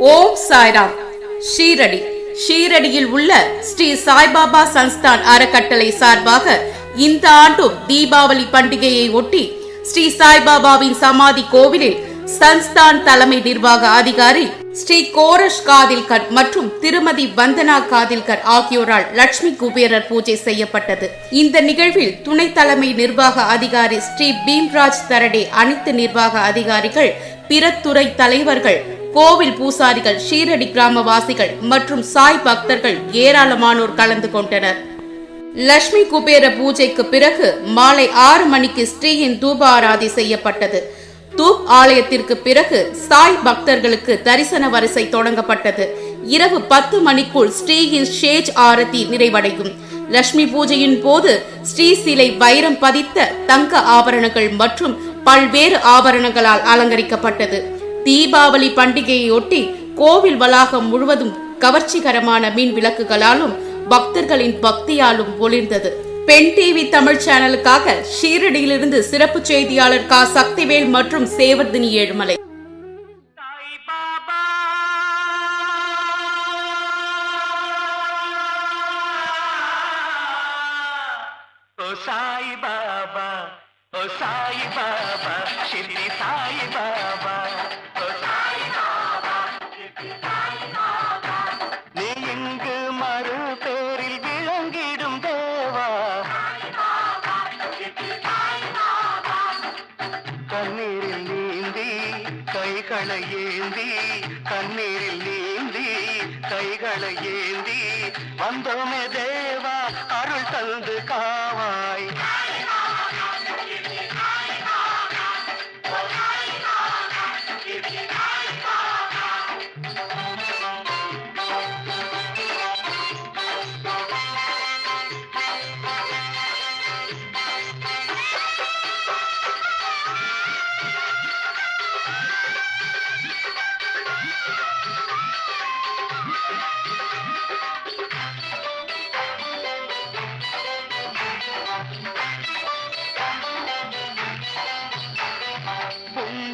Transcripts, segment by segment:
ஓம் சாய்ராம். ஷீரடி. ஷீரடியில் உள்ள ஸ்ரீ சாய்பாபா சன்ஸ்தான் அறக்கட்டளை சார்பாக இந்த ஆண்டும் தீபாவளி பண்டிகையை ஒட்டி ஸ்ரீ சாய்பாபாவின் சமாதி கோவிலில் சன்ஸ்தான் தலைமை நிர்வாக அதிகாரி ஸ்ரீ கோரஷ் காதில்கர் மற்றும் திருமதி வந்தனா காதில்கர் ஆகியோரால் லட்சுமி குபேரர் பூஜை செய்யப்பட்டது. இந்த நிகழ்வில் துணை தலைமை நிர்வாக அதிகாரி ஸ்ரீ பீம்ராஜ் தரடே அனைத்து நிர்வாக அதிகாரிகள் பிற துறை தலைவர்கள் கோவில் பூசாரிகள் ஷீரடி கிராமவாசிகள் மற்றும் சாய் பக்தர்கள் ஏராளமானோர் கலந்து கொண்டனர். லட்சுமி குபேர பூஜைக்கு பிறகு மாலை ஆறு மணிக்கு ஸ்ரீயின் தூப ஆராதி செய்யப்பட்டது. தூப் ஆலயத்திற்கு பிறகு சாய் பக்தர்களுக்கு தரிசன வரிசை தொடங்கப்பட்டது. இரவு பத்து மணிக்குள் ஸ்ரீயின் ஷேஜ் ஆரத்தி நிறைவடையும். லட்சுமி பூஜையின் போது ஸ்ரீ சிலை வைரம் பதித்த தங்க ஆபரணங்கள் மற்றும் பல்வேறு ஆபரணங்களால் அலங்கரிக்கப்பட்டது. தீபாவளி பண்டிகையொட்டி கோவில் வளாகம் முழுவதும் கவர்ச்சிகரமான மின் விளக்குகளாலும் பக்தர்களின் பக்தியாலும் ஒளிர்ந்தது. பெண் டிவி தமிழ் சேனலுக்காக ஷீரடியிலிருந்து சிறப்பு செய்தியாளர் கா. சக்திவேல் மற்றும் சேவர்தினி ஏழுமலை. சாய் பாபா ஓ சாய் பாபா கைகளை ஏந்தி கண்ணீரில் நீந்தி கைகளை ஏந்தி வந்தோமே தேவா அருள் தந்து காவாய்.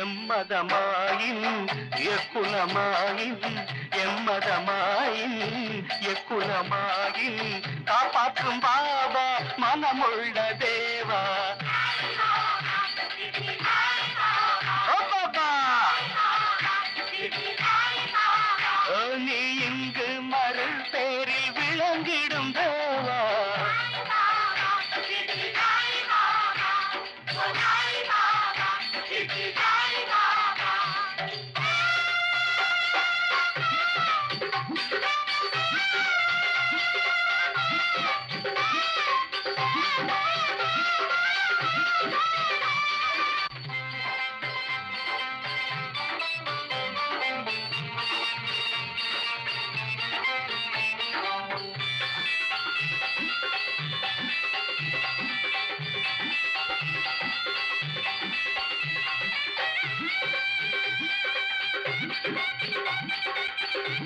எம்மதமாயின் எக்குலமாயின் எம்மதமாயின் எக்குலமாயின். காப்பாற்றும் பாபா மனமுள்ள தேவா.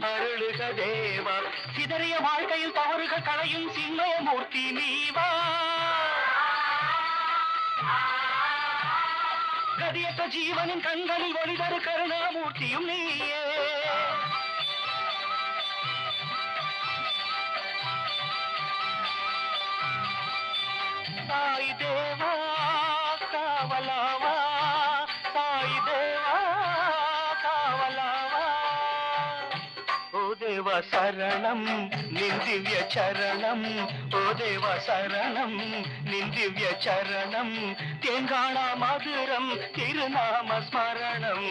அருளுக தேவா சிதறிய வாழ்க்கையில் தவறுகள் களையும் சின்மயமூர்த்தி நீவா. கதியற்ற ஜீவனின் கண்களில் ஒளிதரு கருணாமூர்த்தியும் நீயே. தாய் தேவா காவலா. శరణం నిందివ్య చరణం ఓ దేవ శరణం నిందివ్య చరణం తెంగాణ మధురం తిరునామ స్మరణం